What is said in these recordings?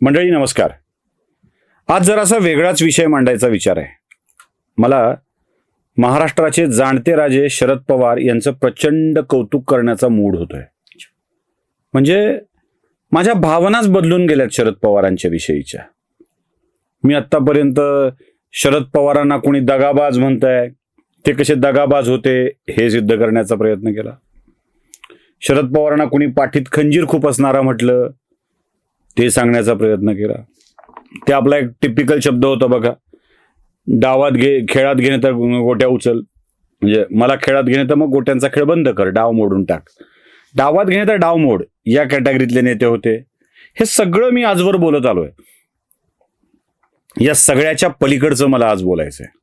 मंडळी नमस्कार. आज जरासा वेगळाच विषय मांडायचा विचार आहे. मला महाराष्ट्राचे जाणते राजे शरद पवार यांचं प्रचंड कौतुक करण्याचा मूड होतोय. म्हणजे माझ्या भावनाच बदलून गेल्यात शरद पवारांच्या विषयीच्या. मी आत्तापर्यंत शरद पवारांना कोणी दगाबाज म्हणताय ते कसे दगाबाज होते हे सिद्ध करण्याचा प्रयत्न केला. शरद पवारांना कोणी पाठीत खंजीर खूप असणारा म्हटलं ते सांगण्याचा प्रयत्न केला. ते आपला एक टिपिकल शब्द होता बघा. डावात घे खेळात घेणे तर गोट्या उचल. म्हणजे मला खेळात घेणे तर मग गोट्यांचा खेळ बंद कर डाव मोडून टाक. डावात घेणे तर डाव मोड. या कॅटेगरीतले नेते होते. हे सगळं मी आजवर बोलत आलोय. या सगळ्याच्या पलीकडचं मला आज बोलायचं आहे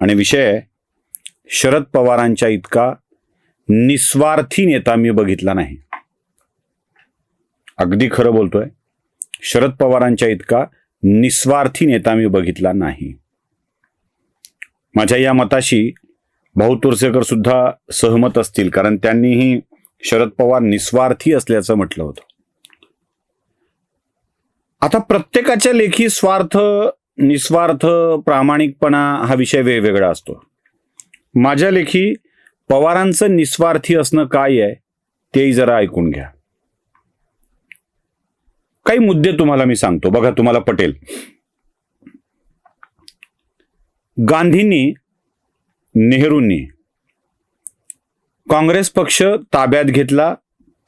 आणि विषय शरद पवारांच्या इतका निस्वार्थी नेता मी बघितला नाही. अगदी खरं बोलतोय. शरद पवारांच्या इतका निस्वार्थी नेता मी बघितला नाही. माझ्या या मताशी भाऊ तुरसेकर सुद्धा सहमत असतील कारण त्यांनीही शरद पवार निस्वार्थी असल्याचं म्हटलं होतं. आता प्रत्येकाच्या लेखी स्वार्थ निस्वार्थ प्रामाणिकपणा हा विषय वेगवेगळा असतो. माझ्या लेखी पवारांचं निस्वार्थी असणं काय आहे तेही जरा ऐकून घ्या. काही मुद्दे तुम्हाला मी सांगतो. बघा तुम्हाला पटेल. गांधींनी नेहरूंनी काँग्रेस पक्ष ताब्यात घेतला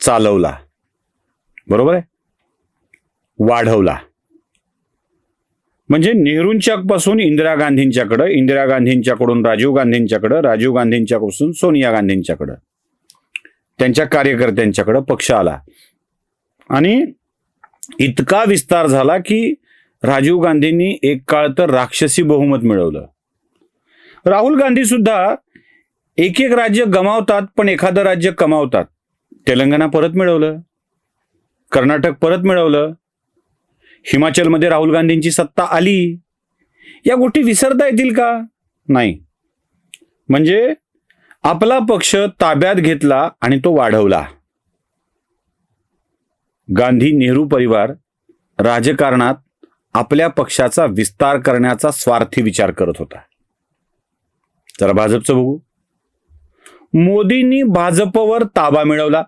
चालवला. बरोबर आहे? वाढवला. म्हणजे नेहरूंच्या पासून इंदिरा गांधींच्याकडं इंदिरा गांधींच्याकडून राजीव गांधींच्याकडं राजीव गांधींच्यापासून सोनिया गांधींच्याकडं त्यांच्या कार्यकर्त्यांच्याकडं पक्ष आला. आणि इतका विस्तार झाला की राजीव गांधींनी एक काळ तर राक्षसी बहुमत मिळवलं. राहुल गांधी सुद्धा एक एक राज्य गमावतात पण एखादं राज्य कमावतात. तेलंगणा परत मिळवलं. कर्नाटक परत मिळवलं. हिमाचलमध्ये राहुल गांधींची सत्ता आली. या गोष्टी विसरता येतील का? नाही. म्हणजे आपला पक्ष ताब्यात घेतला आणि तो वाढवला. गांधी नेहरू परिवार राजकारणात आपल्या पक्षाचा विस्तार करण्याचा स्वार्थी विचार करत होता. जरा भाजपचं बघू. मोदींनी भाजपवर ताबा मिळवला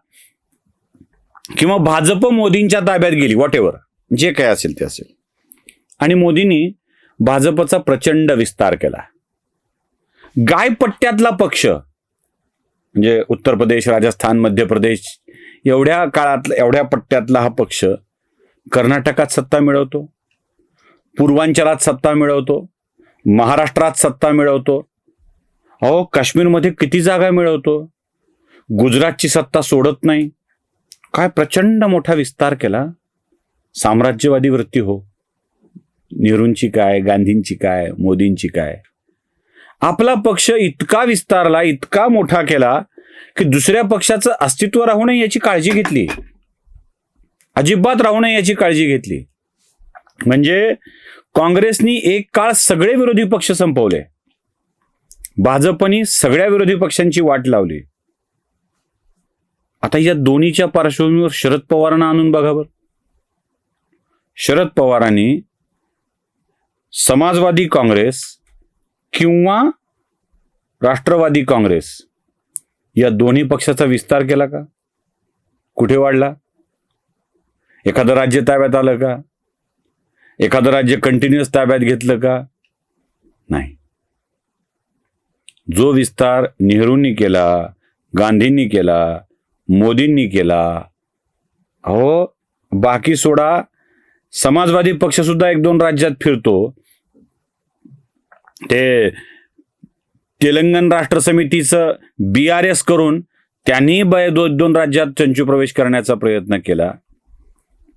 किंवा भाजप मोदींच्या ताब्यात गेली वॉट एव्हर जे काय असेल ते असेल. आणि मोदींनी भाजपचा प्रचंड विस्तार केला. गायपट्ट्यातला पक्ष म्हणजे उत्तर प्रदेश राजस्थान मध्य प्रदेश एवढ्या काळात एवढ्या पट्ट्यातला हा पक्ष कर्नाटकात सत्ता मिळवतो पूर्वांचलात सत्ता मिळवतो महाराष्ट्रात सत्ता मिळवतो अहो काश्मीरमध्ये किती जागा मिळवतो गुजरातची सत्ता सोडत नाही. काय प्रचंड मोठा विस्तार केला. साम्राज्यवादी वृत्ती हो. नेहरूंची काय गांधींची काय मोदींची काय. आपला पक्ष इतका विस्तारला इतका मोठा केला की दुसऱ्या पक्षाचं अस्तित्व राहू नये याची काळजी घेतली. अजिबात राहू नये याची काळजी घेतली. म्हणजे काँग्रेसनी एक काळ सगळे विरोधी पक्ष संपवले. भाजपनी सगळ्या विरोधी पक्षांची वाट लावली. आता या दोन्हीच्या पार्श्वभूमीवर शरद पवारांना आणून बघा बरं. शरद पवारांनी समाजवादी काँग्रेस किंवा राष्ट्रवादी काँग्रेस या दोन्ही पक्षाचा विस्तार केला का? कुठे वाढला? एखादं राज्य ताब्यात आलं का? एखादं राज्य कंटिन्युअस ताब्यात घेतलं का? नाही. जो विस्तार नेहरूंनी केला गांधींनी केला मोदींनी केला अहो बाकी सोडा समाजवादी पक्ष सुद्धा एक दोन राज्यात फिरतो. ते तेलंगण राष्ट्र समितीचं बी आर एस करून त्यांनी ब- दोन दोन राज्यात चंचू प्रवेश करण्याचा प्रयत्न केला.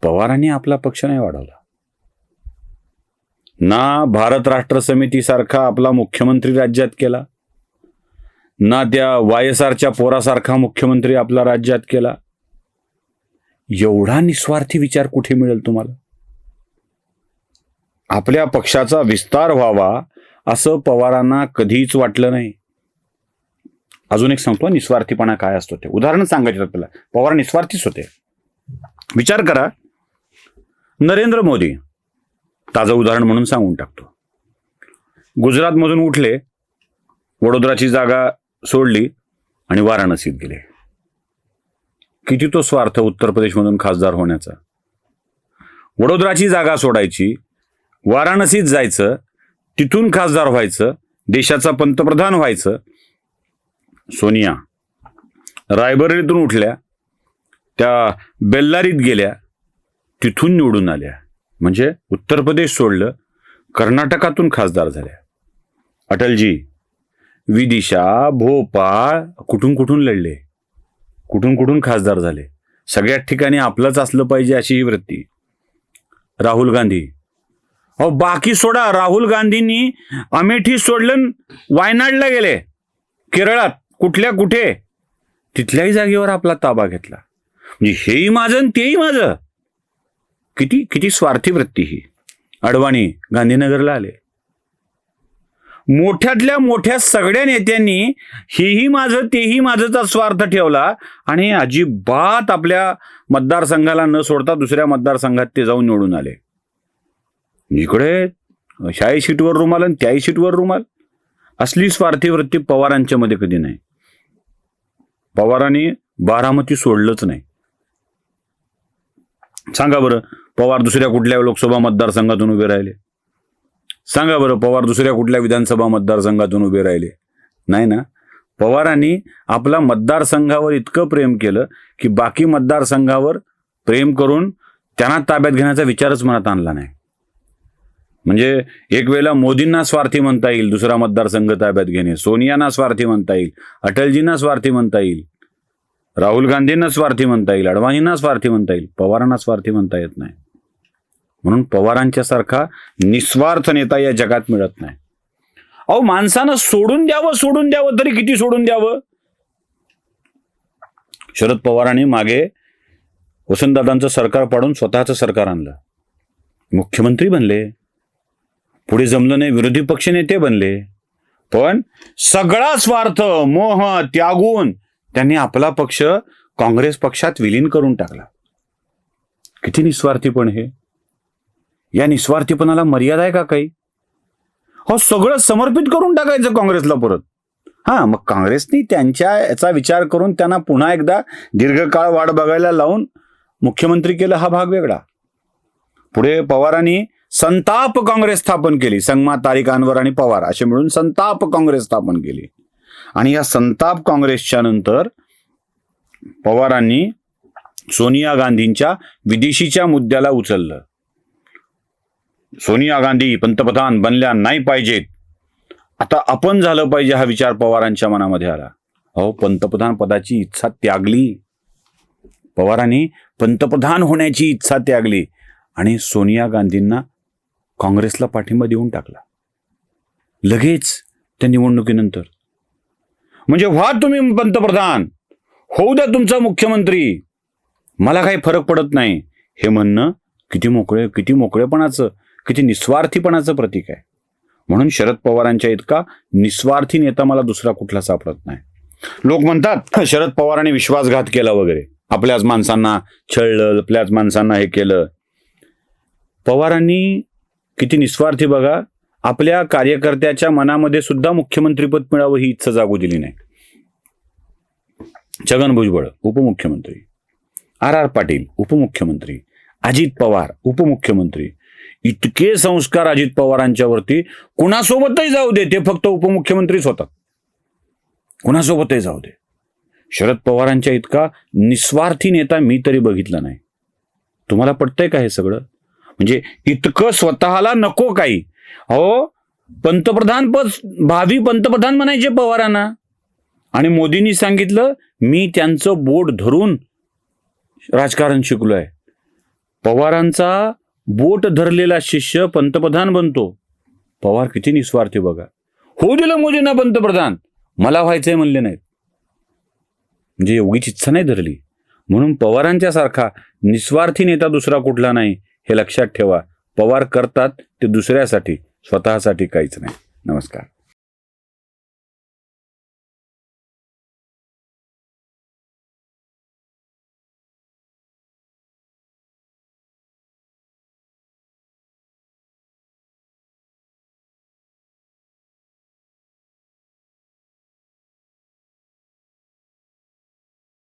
पवारांनी आपला पक्ष नाही वाढवला. ना भारत राष्ट्र समितीसारखा आपला मुख्यमंत्री राज्यात केला. ना त्या वाय एस आरच्या पोरासारखा मुख्यमंत्री आपला राज्यात केला. एवढा निस्वार्थी विचार कुठे मिळेल तुम्हाला? आपल्या पक्षाचा विस्तार व्हावा असं पवारांना कधीच वाटलं नाही. अजून एक सांगतो निस्वार्थीपणा काय असतो ते. उदाहरण सांगायचे आपल्याला. पवार निस्वार्थीच होते. विचार करा नरेंद्र मोदी ताजं उदाहरण म्हणून सांगून टाकतो. गुजरातमधून उठले वडोदराची जागा सोडली आणि वाराणसीत गेले. किती तो स्वार्थ उत्तर प्रदेशमधून खासदार होण्याचा. वडोदराची जागा सोडायची वाराणसीत जायचं तिथून खासदार व्हायचं देशाचा पंतप्रधान व्हायचं. सोनिया रायबरेलीतून उठल्या त्या बेल्लारीत गेल्या तिथून निवडून आल्या. म्हणजे उत्तर प्रदेश सोडलं कर्नाटकातून खासदार झाल्या. अटलजी विदिशा भोपाळ कुठून कुठून लढले? कुठून कुठून खासदार झाले? सगळ्याच ठिकाणी आपलंच असलं पाहिजे अशी ही वृत्ती. राहुल गांधी हो बाकी सोडा. राहुल गांधींनी अमेठी सोडलं वायनाडला गेले. केरळात. कुठल्या कुठे? तिथल्याही जागेवर आपला ताबा घेतला. म्हणजे हेही माझं आणि तेही माझं. किती किती स्वार्थी वृत्ती ही. अडवाणी गांधीनगरला आले. मोठ्यातल्या मोठ्या सगळ्या नेत्यांनी हेही माझं तेही माझंचा स्वार्थ ठेवला आणि अजिबात आपल्या मतदारसंघाला न सोडता दुसऱ्या मतदारसंघात ते जाऊन निवडून आले. इकडे शाही शीटवर रुमाल आणि त्याही शीटवर रुमाल? असली स्वार्थी वृत्ती पवारांच्या मध्ये कधी नाही. पवारांनी बारामती सोडलंच नाही. सांगा बरं पवार दुसऱ्या कुठल्या लोकसभा मतदारसंघातून उभे राहिले? सांगा बरं पवार दुसऱ्या कुठल्या विधानसभा मतदारसंघातून उभे राहिले? नाही ना? पवारांनी आपला मतदारसंघावर इतकं प्रेम केलं की बाकी मतदारसंघावर प्रेम करून त्यांना ताब्यात घेण्याचा विचारच मनात आणला नाही. म्हणजे एक वेळेला मोदींना स्वार्थी म्हणता येईल दुसरा मतदारसंघ ताब्यात घेणे सोनियांना स्वार्थी म्हणता येईल अटलजींना स्वार्थी म्हणता येईल राहुल गांधींना स्वार्थी म्हणता येईल अडवाणींना स्वार्थी म्हणता येईल पवारांना स्वार्थी म्हणता येत नाही. म्हणून पवारांच्या सारखा निस्वार्थ नेता या जगात मिळत नाही. अहो माणसानं सोडून द्यावं सोडून द्यावं तरी किती सोडून द्यावं? शरद पवारांनी मागे वसंतदादांचं सरकार पाडून स्वतःचं सरकार आणलं. मुख्यमंत्री बनले. पुढे जमलं नाही विरोधी पक्षनेते बनले. पण सगळा स्वार्थ मोह त्यागून त्यांनी आपला पक्ष काँग्रेस पक्षात विलीन करून टाकला. किती निस्वार्थीपण हे. या निस्वार्थीपणाला मर्यादा आहे का काही? हो सगळं समर्पित करून टाकायचं काँग्रेसला परत. हा मग काँग्रेसनी त्यांच्या याचा विचार करून त्यांना पुन्हा एकदा दीर्घकाळ वाट बघायला लावून मुख्यमंत्री केलं हा भाग वेगळा. पुढे पवारांनी संताप काँग्रेस स्थापन केली. संगमा तारिक अनवर आणि पवार असे मिळून संताप काँग्रेस स्थापन केली. आणि या संताप काँग्रेसच्या नंतर पवारांनी सोनिया गांधींच्या विदेशीच्या मुद्द्याला उचललं. सोनिया गांधी पंतप्रधान बनल्या नाही पाहिजेत. आता आपण झालं पाहिजे हा विचार पवारांच्या मनामध्ये आला. अहो पंतप्रधान पदाची इच्छा त्यागली. पवारांनी पंतप्रधान होण्याची इच्छा त्यागली. आणि सोनिया गांधींना काँग्रेसला पाठिंबा देऊन टाकला. लगेच त्या निवडणुकीनंतर. म्हणजे व्हा तुम्ही पंतप्रधान. होऊ द्या तुमचा मुख्यमंत्री. मला काही फरक पडत नाही. हे म्हणणं किती मोकळे किती मोकळेपणाचं किती निस्वार्थीपणाचं प्रतीक आहे. म्हणून शरद पवारांच्या इतका निस्वार्थी नेता मला दुसरा कुठला सापडत नाही. लोक म्हणतात शरद पवारांनी विश्वासघात केला वगैरे. आपल्याच माणसांना छळलं आपल्याच माणसांना हे केलं. पवारांनी किती निस्वार्थी बघा. आपल्या कार्यकर्त्याच्या मनामध्ये सुद्धा मुख्यमंत्रीपद मिळावं ही इच्छा जागू दिली नाही. छगन भुजबळ उपमुख्यमंत्री. आर आर पाटील उपमुख्यमंत्री. अजित पवार उपमुख्यमंत्री. इतके संस्कार अजित पवारांच्यावरती कुणासोबतही जाऊ दे ते फक्त उपमुख्यमंत्रीच होतात कुणासोबतही जाऊ दे. शरद पवारांच्या इतका निस्वार्थी नेता मी तरी बघितला नाही. तुम्हाला पटतंय का हे सगळं? म्हणजे इतकं स्वतःला नको काही. अहो पंतप्रधान पद भावी पंतप्रधान म्हणायचे पवारांना. आणि मोदींनी सांगितलं मी त्यांचं बोट धरून राजकारण शिकलो आहे पवारांचा बोट धरलेला शिष्य पंतप्रधान बनतो. पवार किती निस्वार्थी बघा. होऊ दिलं मोदींना पंतप्रधान. मला व्हायचंय म्हणले नाहीत. म्हणजे एवढीच इच्छा नाही धरली. म्हणून पवारांच्या सारखा निस्वार्थी नेता दुसरा कुठला नाही. हे लक्षात ठेवा. पवार करतात ते दुसऱ्यासाठी. स्वतःसाठी काहीच नाही. नमस्कार.